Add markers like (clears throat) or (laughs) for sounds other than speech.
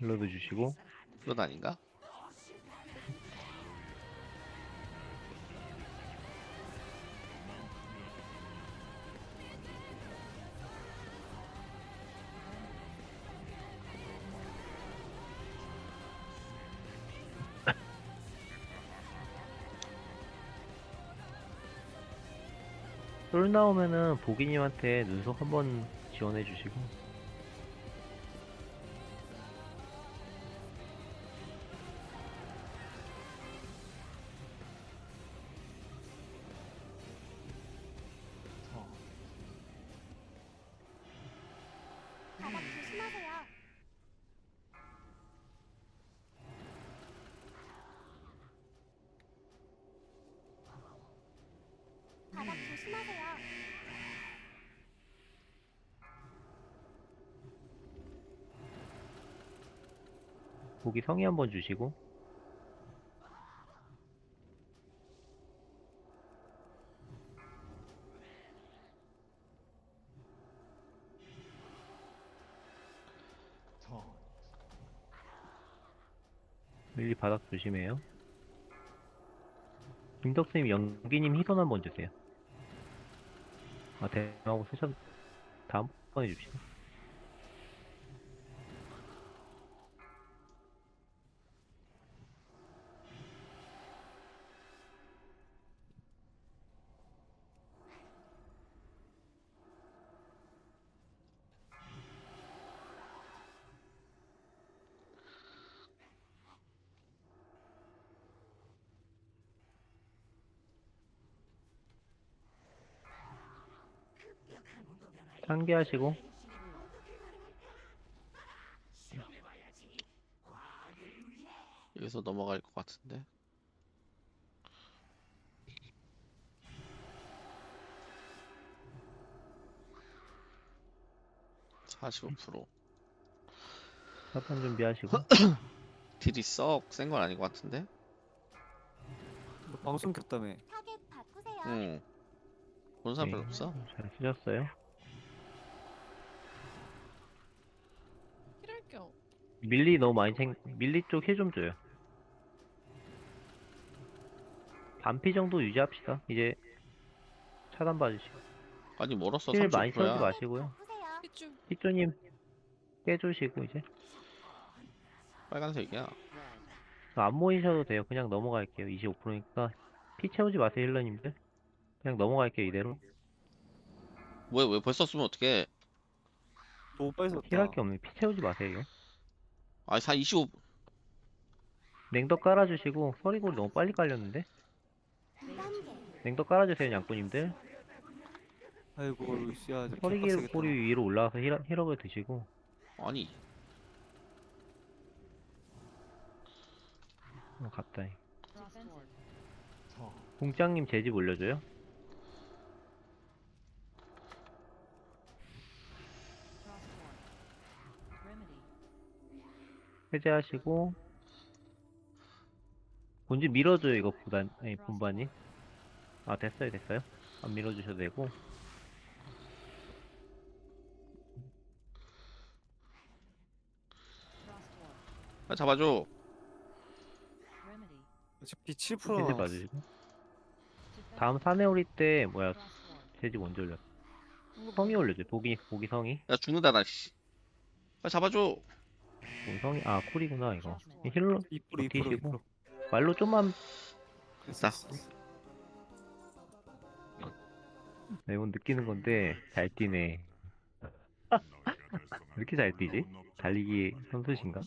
힐러도 주시고 그건 아닌가? 쫄 나오면은 보기님한테 눈속 한번 지원해 주시고 바닥 조심하세요. 보기 성의 한번 주시고 밀리 바닥 조심해요. 김덕스님 연기님 희선 한번 주세요. 아 대하고 세션 다음번에 줍시다. 상기하시고 여기서 넘어갈 것 같은데. 사십오 프로 사판 준비하시고 (clears throat) 딜이 썩 센 건 아닌 것 같은데? 너 방송 켰다며. 타겟 바꾸세요. 응. 본 사람 네. 별로 없어? 잘 쓰셨어요. 필요할 겸 밀리 너무 많이 챙 밀리 쪽 힐 좀 줘요. 반피 정도 유지합시다. 이제 차단 봐주시고 아니 멀었어 힐 많이 30%야. 채우지 마시고요. 희조님 깨주시고 이제 빨간색이야. 안 모이셔도 돼요. 그냥 넘어갈게요. 25%니까 피 채우지 마세요 힐러님들. 그냥 넘어갈게요 이대로. 뭐야 왜 벌써 쓰면 어떡해? 너무 빨리 썼다. 힐할 게 없네. 피 채우지 마세요 이거. 아니 사 25. 냉덕 깔아주시고 서리골이 너무 빨리 깔렸는데. 2단계. 냉덕 깔아주세요 양꾼님들. 아이고 루시아 좀 서리골 개빡세겠다. 꼬리 위로 올라와서 힐, 힐업을 드시고 아니 어, 갔다. 공장님 제 집 올려줘요. 해제하시고 본지 밀어줘요 이거 부단 아니 본반이 아 됐어요 됐어요 안 밀어주셔도 되고 빨리 잡아줘. 어차피 7% 해제 남았어. 봐주시고 다음 사내 오리 때 뭐야 제집 언제 올렸어 성이 올려줘요 보기 보기 성이 야 죽는다 나 씨. 빨리 잡아줘. 보기 성이 아 쿨이구나 이거 힐러 2% 2% 버티시고. 2%. 말로 좀만 나. 매번 느끼는 건데 잘 뛰네 (laughs) 왜 이렇게 잘 뛰지? 달리기 선수신가?